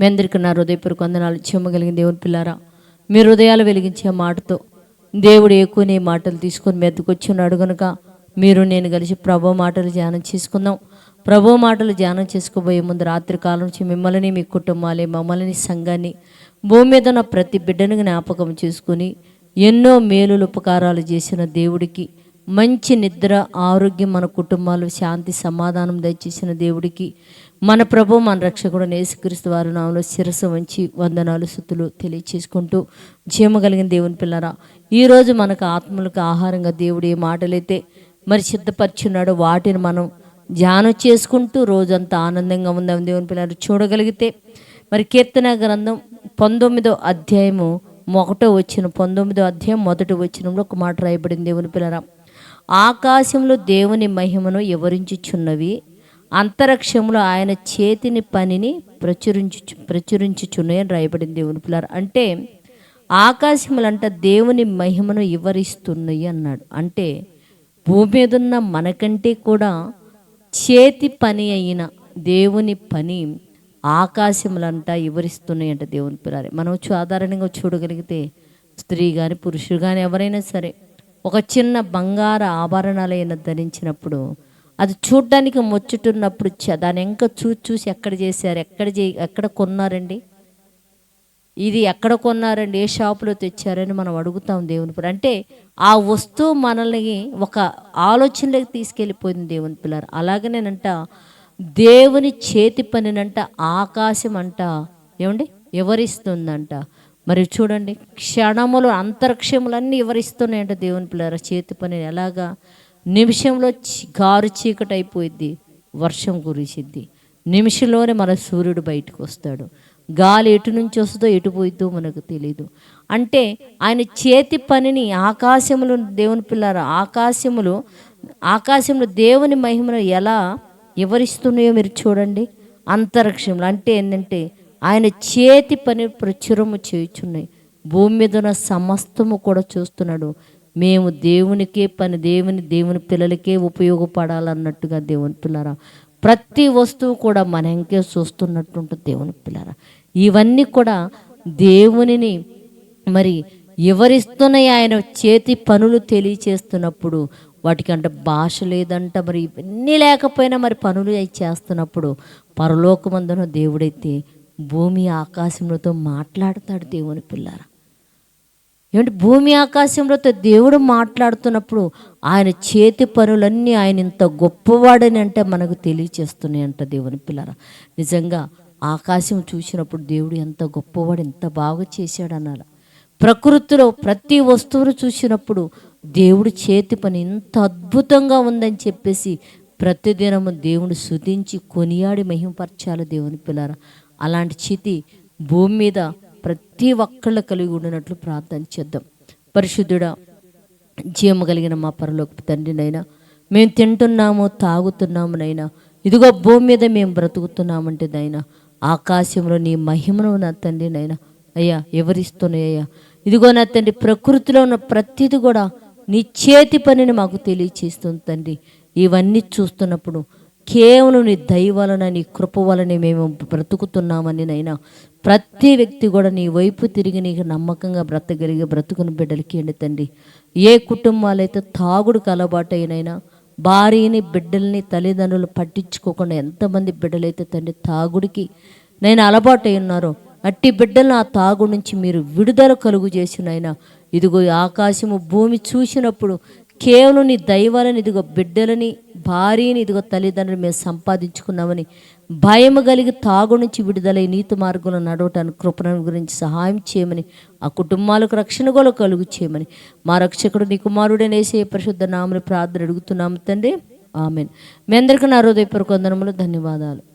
మీ అందరికీ నా హృదయపూర్వక వందనాలు చెమ్మగలిగిన దేవుని పిల్లారా. మీ హృదయాలు వెలిగించే మాటతో దేవుడు ఎక్కువ నీ మాటలు తీసుకొని మెద్దకొచ్చి ఉన్నాడు మీరు నేను కలిసి ప్రభు మాటలు ధ్యానం చేసుకుందాం. ప్రభు మాటలు ధ్యానం చేసుకోబోయే ముందు రాత్రి కాలం నుంచి మిమ్మల్ని మీ కుటుంబాలే మమ్మల్ని సంఘాన్ని భూమి మీద ఉన్న ప్రతి బిడ్డను జ్ఞాపకం చేసుకుని ఎన్నో మేలులు ఉపకారాలు చేసిన దేవుడికి మంచి నిద్ర ఆరోగ్యం మన కుటుంబాలు శాంతి సమాధానం దయచేసిన దేవుడికి మన ప్రభు మన రక్షకుడు నేసుక్రీస్తు వారి నామలో శిరస్సు వంచి వందనాలు సుతులు తెలియచేసుకుంటూ జీమ కలిగిన దేవుని పిల్లరా ఈరోజు మనకు ఆత్మలకు ఆహారంగా దేవుడు ఏ మాటలైతే మరి సిద్ధపరిచున్నాడో వాటిని మనం ధ్యానం చేసుకుంటూ రోజంతా ఆనందంగా ఉందాం దేవుని పిల్లలు చూడగలిగితే. మరి కీర్తన గ్రంథం పంతొమ్మిదో అధ్యాయము ఒకటో వచ్చిన పంతొమ్మిదో అధ్యాయం మొదటి వచ్చినంలో ఒక మాట రాయబడింది దేవుని పిల్లరా. ఆకాశంలో దేవుని మహిమను వివరించుచున్నవి అంతరిక్షంలో ఆయన చేతిని పనిని ప్రచురించు ప్రచురించుచున్నాయి అని రాయబడింది దేవుని పిల్లలు. అంటే ఆకాశములంట దేవుని మహిమను వివరిస్తున్నాయి అన్నాడు. అంటే భూమి మీద ఉన్న మనకంటే కూడా చేతి పని అయిన దేవుని పని ఆకాశములంట వివరిస్తున్నాయంట దేవుని పిల్లారే మనం సాధారణంగా చూడగలిగితే స్త్రీ కానీ పురుషుడు కానీ ఎవరైనా సరే ఒక చిన్న బంగార ఆభరణాలైన ధరించినప్పుడు అది చూడ్డానికి ముచ్చుటున్నప్పుడు చ- దాని ఇంకా చూసి చూసి ఎక్కడ చేశారు ఎక్కడ చే ఎక్కడ కొన్నారండి? ఇది ఎక్కడ కొన్నారండి? ఏ షాపులో తెచ్చారని మనం అడుగుతాం దేవుని పిల్లలు. అంటే ఆ వస్తువు మనల్ని ఒక ఆలోచనలోకి తీసుకెళ్ళిపోయింది దేవుని పిల్లలు. అలాగనేనంట దేవుని చేతి పనినంట ఆకాశం అంట ఏమండి? వివరిస్తుందంట మరి చూడండి క్షణములు అంతరిక్షములన్నీ వివరిస్తున్నాయంట దేవుని పిల్లర. చేతి పని ఎలాగా? నిమిషంలో గారు చీకటి అయిపోయిద్ది వర్షం కురిసిద్ది. నిమిషంలోనే మన సూర్యుడు బయటకు వస్తాడు. గాలి ఎటు నుంచి వస్తుందో ఎటు పోయిద్దో మనకు తెలియదు అంటే ఆయన చేతి పనిని ఆకాశములు దేవుని పిల్లల ఆకాశములు ఆకాశంలో దేవుని మహిమను ఎలా వివరిస్తున్నాయో మీరు చూడండి. అంతరిక్షంలో అంటే ఏంటంటే ఆయన చేతి పని ప్రచురము చేయుచున్నాయి. భూమి మీద ఉన్న సమస్తము కూడా చూస్తున్నాడు. మేము దేవునికే పని దేవుని దేవుని పిల్లలకే ఉపయోగపడాలన్నట్టుగా దేవుని పిల్లరా ప్రతి వస్తువు కూడా మనకే చూస్తున్నట్టు ఉంటుంది దేవుని పిల్లరా ఇవన్నీ కూడా దేవునిని మరి ఎవరిస్తున్నాయి ఆయన చేతి పనులు తెలియచేస్తున్నప్పుడు వాటికంటే భాష లేదంట మరి ఇవన్నీ లేకపోయినా మరి పనులు అవి చేస్తున్నప్పుడు పరలోకమందున దేవుడైతే భూమి ఆకాశములతో మాట్లాడతాడు దేవుని పిల్లారా. ఏమంటే భూమి ఆకాశంలోతో దేవుడు మాట్లాడుతున్నప్పుడు ఆయన చేతి పనులన్నీ ఆయన ఇంత గొప్పవాడని అంటే మనకు తెలియచేస్తున్నాయి అంట దేవుని పిల్లరా. నిజంగా ఆకాశం చూసినప్పుడు దేవుడు ఎంత గొప్పవాడు ఎంత బాగా చేశాడన్నారు ప్రకృతిలో ప్రతి వస్తువును చూసినప్పుడు దేవుడు చేతి పని ఇంత అద్భుతంగా ఉందని చెప్పేసి ప్రతిదినము దేవుడు శుతించి కొనియాడి మహిమపరచాలి దేవుని పిల్లరా. అలాంటి చితి భూమి మీద ప్రతి ఒక్కళ్ళు కలిగి ఉండినట్లు ప్రార్థన చేద్దాం. పరిశుద్ధుడ జీవము కలిగిన మా పరలోకి తండ్రినైనా మేము తింటున్నాము తాగుతున్నాము నైనా ఇదిగో భూమి మీద మేము బ్రతుకుతున్నామంటే నైనా ఆకాశంలో నీ మహిమను నా తండ్రి నైనా అయ్యా ఎవరిస్తున్నాయ్యా ఇదిగో నా తండ్రి ప్రకృతిలో ఉన్న ప్రతిది కూడా నీ చేతి పనిని మాకు తెలియచేస్తుంది తండ్రి. ఇవన్నీ చూస్తున్నప్పుడు కేవలం నీ దయ వలన నీ కృప వలనే మేము బ్రతుకుతున్నామని నైనా ప్రతి వ్యక్తి కూడా నీ వైపు తిరిగి నీకు నమ్మకంగా బ్రతకగలిగే బ్రతుకుని బిడ్డలకి అండి తండ్రి. ఏ కుటుంబాలైతే తాగుడుకు అలవాటైనైనా భార్యని బిడ్డల్ని తల్లిదండ్రులు పట్టించుకోకుండా ఎంతమంది బిడ్డలైతే తండ్రి తాగుడికి నేను అలవాటై ఉన్నారో అట్టి బిడ్డలను ఆ తాగు నుంచి మీరు విడుదల కలుగు చేసినైనా ఇదిగో ఆకాశము భూమి చూసినప్పుడు కేవలం నీ దైవాలని ఇదిగో బిడ్డలని భార్యని ఇదిగో తల్లిదండ్రులు మేము సంపాదించుకున్నామని భయము కలిగి తాగు నుంచి విడుదలై నీతి మార్గంలో నడవటానికి కృపణను గురించి సహాయం చేయమని ఆ కుటుంబాలకు రక్షణ కూడా కలుగు చేయమని మా రక్షకుడు నీ కుమారుడనేసే పరిశుద్ధ నామని ప్రార్థన అడుగుతున్నాము తండ్రి. ఆమెన్. మీ అందరికీ నా హృదయపూర్వక వందనములు ధన్యవాదాలు.